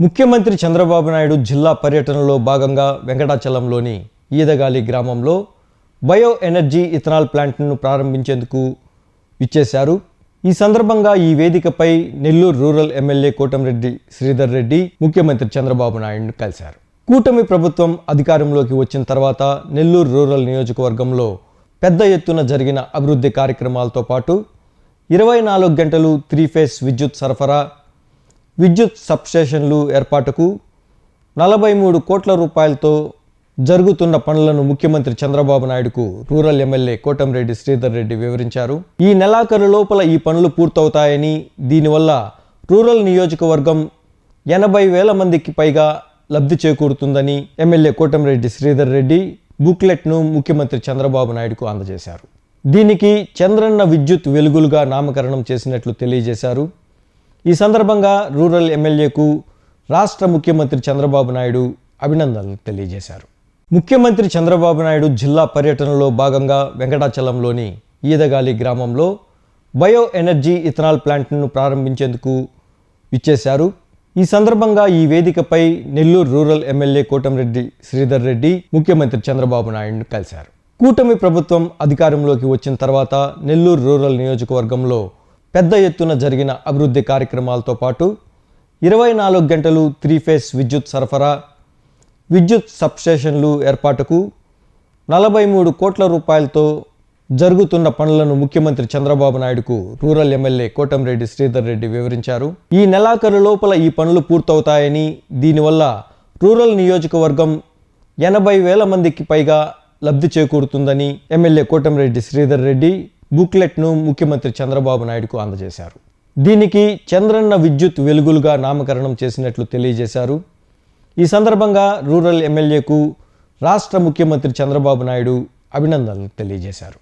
ముఖ్యమంత్రి చంద్రబాబు నాయుడు జిల్లా పర్యటనలో భాగంగా వెంకటాచలంలోని ఈదగాలి గ్రామంలో బయో ఎనర్జీ ఇథనాల్ ప్లాంట్ను ప్రారంభించేందుకు ఇచ్చేశారు ఈ సందర్భంగా ఈ వేదికపై నెల్లూరు రూరల్ ఎమ్మెల్యే కోటంరెడ్డి శ్రీధర్ రెడ్డి ముఖ్యమంత్రి చంద్రబాబు నాయుడును కలిశారు. కూటమి ప్రభుత్వం అధికారంలోకి వచ్చిన తర్వాత నెల్లూరు రూరల్ నియోజకవర్గంలో పెద్ద ఎత్తున జరిగిన అభివృద్ధి కార్యక్రమాలతో పాటు ఇరవై నాలుగు గంటలు త్రీ ఫేస్ విద్యుత్ సరఫరా విద్యుత్ సబ్స్టేషన్లు ఏర్పాటుకు నలభై మూడు కోట్ల రూపాయలతో జరుగుతున్న పనులను ముఖ్యమంత్రి చంద్రబాబు నాయుడుకు రూరల్ ఎమ్మెల్యే కోటంరెడ్డి శ్రీధర్ రెడ్డి వివరించారు. ఈ నెలాఖరు లోపల ఈ పనులు పూర్తవుతాయని దీనివల్ల రూరల్ నియోజకవర్గం ఎనభై వేల మందికి పైగా లబ్ధి చేకూరుతుందని ఎమ్మెల్యే కోటంరెడ్డి శ్రీధర్ రెడ్డి బుక్లెట్ను ముఖ్యమంత్రి చంద్రబాబు నాయుడుకు అందజేశారు. దీనికి చంద్రన్న విద్యుత్ వెలుగులుగా నామకరణం చేసినట్లు తెలియజేశారు. ఈ సందర్భంగా రూరల్ ఎమ్మెల్యేకు రాష్ట్ర ముఖ్యమంత్రి చంద్రబాబు నాయుడు అభినందనలు తెలియజేశారు. ముఖ్యమంత్రి చంద్రబాబు నాయుడు జిల్లా పర్యటనలో భాగంగా వెంకటాచలంలోని ఈదగాలి గ్రామంలో బయో ఎనర్జీ ఇథనాల్ ప్లాంట్ను ప్రారంభించేందుకు ఇచ్చేశారు ఈ సందర్భంగా ఈ వేదికపై నెల్లూరు రూరల్ ఎమ్మెల్యే కోటంరెడ్డి శ్రీధర్ రెడ్డి ముఖ్యమంత్రి చంద్రబాబు నాయుడును కలిశారు. కూటమి ప్రభుత్వం అధికారంలోకి వచ్చిన తర్వాత నెల్లూరు రూరల్ నియోజకవర్గంలో పెద్ద ఎత్తున జరిగిన అభివృద్ధి కార్యక్రమాలతో పాటు ఇరవై నాలుగు గంటలు త్రీ ఫేస్ విద్యుత్ సరఫరా విద్యుత్ సబ్స్టేషన్లు ఏర్పాటుకు నలభై మూడు కోట్ల రూపాయలతో జరుగుతున్న పనులను ముఖ్యమంత్రి చంద్రబాబు నాయుడుకు రూరల్ ఎమ్మెల్యే కోటంరెడ్డి శ్రీధర్ రెడ్డి వివరించారు. ఈ నెలాఖరు లోపల ఈ పనులు పూర్తవుతాయని దీనివల్ల రూరల్ నియోజకవర్గం ఎనభై వేల మందికి పైగా లబ్ధి చేకూరుతుందని ఎమ్మెల్యే కోటంరెడ్డి శ్రీధర్ రెడ్డి బుక్లెట్ను ముఖ్యమంత్రి చంద్రబాబు నాయుడుకు అందజేశారు. దీనికి చంద్రన్న విద్యుత్ వెలుగులుగా నామకరణం చేసినట్లు తెలియజేశారు. ఈ సందర్భంగా రూరల్ ఎమ్మెల్యేకు రాష్ట్ర ముఖ్యమంత్రి చంద్రబాబు నాయుడు అభినందనలు తెలియజేశారు.